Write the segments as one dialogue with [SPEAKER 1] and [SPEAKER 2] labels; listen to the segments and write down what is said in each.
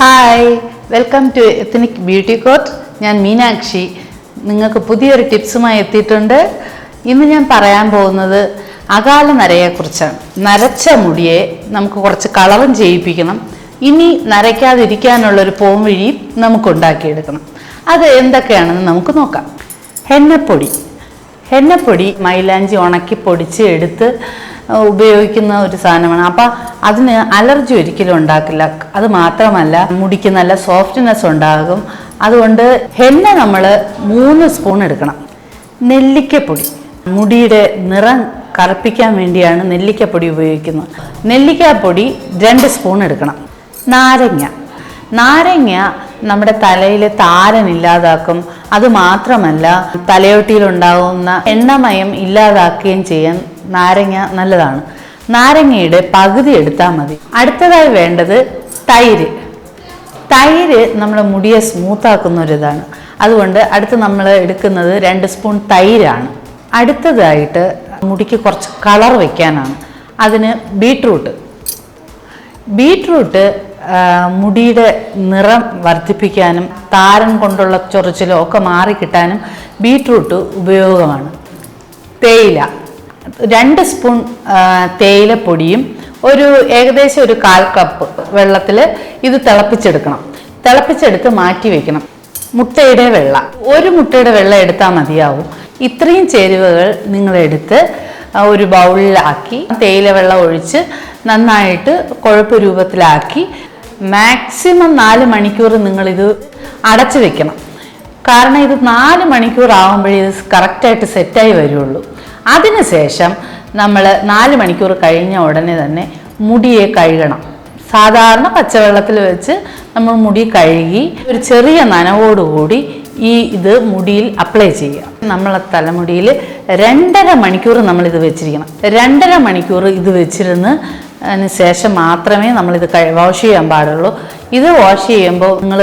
[SPEAKER 1] Hi welcome to ethnic beauty coat ഞാൻ മീനാക്ഷി. നിങ്ങൾക്ക് പുതിയൊരു ടിപ്സുമായി എത്തിയിട്ടുണ്ട്. ഇന്ന് ഞാൻ പറയാൻ പോകുന്നത് അകാല നരയെക്കുറിച്ചാണ്. നരച്ച മുടിയെ നമുക്ക് കുറച്ച് കളറും ചെയ്യിപ്പിക്കണം. ഇനി നരയ്ക്കാതിരിക്കാനുള്ളൊരു പോംവഴിയും നമുക്ക് ഉണ്ടാക്കിയെടുക്കണം. അത് എന്തൊക്കെയാണെന്ന് നമുക്ക് നോക്കാം. എണ്ണപ്പൊടി എണ്ണപ്പൊടി മൈലാഞ്ചി ഉണക്കി പൊടിച്ച് എടുത്ത് ഉപയോഗിക്കുന്ന ഒരു സാധനമാണ്. അപ്പം അതിന് അലർജി ഒരിക്കലും ഉണ്ടാക്കില്ല. അത് മാത്രമല്ല മുടിക്ക് നല്ല സോഫ്റ്റ്നെസ് ഉണ്ടാകും. അതുകൊണ്ട് ഹെന്ന നമ്മൾ മൂന്ന് സ്പൂൺ എടുക്കണം. നെല്ലിക്കപ്പൊടി. മുടിയുടെ നിറം കറുപ്പിക്കാൻ വേണ്ടിയാണ് നെല്ലിക്കപ്പൊടി ഉപയോഗിക്കുന്നത്. നെല്ലിക്കാപ്പൊടി രണ്ട് സ്പൂൺ എടുക്കണം. നാരങ്ങ. നാരങ്ങ നമ്മുടെ തലയിൽ താരൻ ഇല്ലാതാക്കും. അത് മാത്രമല്ല തലയോട്ടിയിലുണ്ടാകുന്ന എണ്ണമയം ഇല്ലാതാക്കുകയും ചെയ്യാൻ നാരങ്ങ നല്ലതാണ്. നാരങ്ങയുടെ പകുതി എടുത്താൽ മതി. അടുത്തതായി വേണ്ടത് തൈര്. തൈര് നമ്മുടെ മുടിയെ സ്മൂത്താക്കുന്ന ഒരിതാണ് അതുകൊണ്ട് അടുത്ത് നമ്മൾ എടുക്കുന്നത് രണ്ട് സ്പൂൺ തൈരാണ്. അടുത്തതായിട്ട് മുടിക്ക് കുറച്ച് കളർ വയ്ക്കാനാണ് അതിന് ബീട്രൂട്ട്. ബീട്രൂട്ട് മുടിയുടെ നിറം വർദ്ധിപ്പിക്കാനും താരൻ കൊണ്ടുള്ള ചൊറിച്ചിലോ ഒക്കെ മാറിക്കിട്ടാനും ബീട്രൂട്ട് ഉപയോഗമാണ്. തേയില. രണ്ട് സ്പൂൺ തേയിലപ്പൊടിയും ഒരു ഏകദേശം ഒരു കാൽ കപ്പ് വെള്ളത്തിൽ ഇത് തിളപ്പിച്ചെടുക്കണം. തിളപ്പിച്ചെടുത്ത് മാറ്റി വെക്കണം. മുട്ടയുടെ വെള്ള. ഒരു മുട്ടയുടെ വെള്ളം എടുത്താൽ മതിയാവും. ഇത്രയും ചേരുവകൾ നിങ്ങളെടുത്ത് ഒരു ബൗളിലാക്കി തേയില വെള്ളം ഒഴിച്ച് നന്നായിട്ട് കുഴപ്പ് രൂപത്തിലാക്കി മാക്സിമം നാല് മണിക്കൂർ നിങ്ങളിത് അടച്ചു വെക്കണം. കാരണം ഇത് നാല് മണിക്കൂർ ആകുമ്പോഴേ ഇത് കറക്റ്റായിട്ട് സെറ്റായി വരുള്ളൂ. അതിനുശേഷം നമ്മൾ നാല് മണിക്കൂർ കഴിഞ്ഞ ഉടനെ തന്നെ മുടിയെ കഴുകണം. സാധാരണ പച്ചവെള്ളത്തിൽ വെച്ച് നമ്മൾ മുടി കഴുകി ഒരു ചെറിയ നനവോടുകൂടി ഈ ഇത് മുടിയിൽ അപ്ലൈ ചെയ്യുക. നമ്മളെ തലമുടിയിൽ രണ്ടര മണിക്കൂർ നമ്മൾ ഇത് വെച്ചിരിക്കണം. രണ്ടര മണിക്കൂർ ഇത് വെച്ചിരുന്ന് അതിന് ശേഷം മാത്രമേ നമ്മളിത് വാഷ് ചെയ്യാൻ പാടുള്ളൂ. ഇത് വാഷ് ചെയ്യുമ്പോൾ നിങ്ങൾ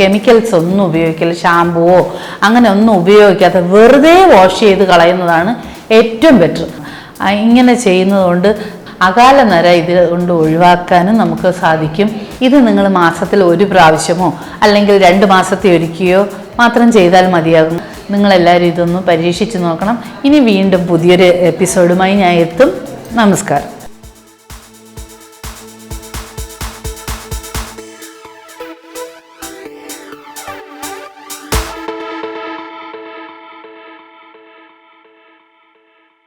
[SPEAKER 1] കെമിക്കൽസ് ഒന്നും ഉപയോഗിക്കില്ല. ഷാമ്പുവോ അങ്ങനെ ഒന്നും ഉപയോഗിക്കാതെ വെറുതെ വാഷ് ചെയ്ത് കളയുന്നതാണ് ഏറ്റവും ബെറ്റർ ഇങ്ങനെ ചെയ്യുന്നതുകൊണ്ട് അകാല നര ഇത് കൊണ്ട് ഒഴിവാക്കാനും നമുക്ക് സാധിക്കും. ഇത് നിങ്ങൾ മാസത്തിൽ ഒരു പ്രാവശ്യമോ അല്ലെങ്കിൽ രണ്ട് മാസത്തെ ഒരുക്കുകയോ മാത്രം ചെയ്താൽ മതിയാകും. നിങ്ങളെല്ലാവരും ഇതൊന്ന് പരീക്ഷിച്ച് നോക്കണം. ഇനി വീണ്ടും പുതിയൊരു എപ്പിസോഡുമായി ഞാൻ എത്തും. നമസ്കാരം.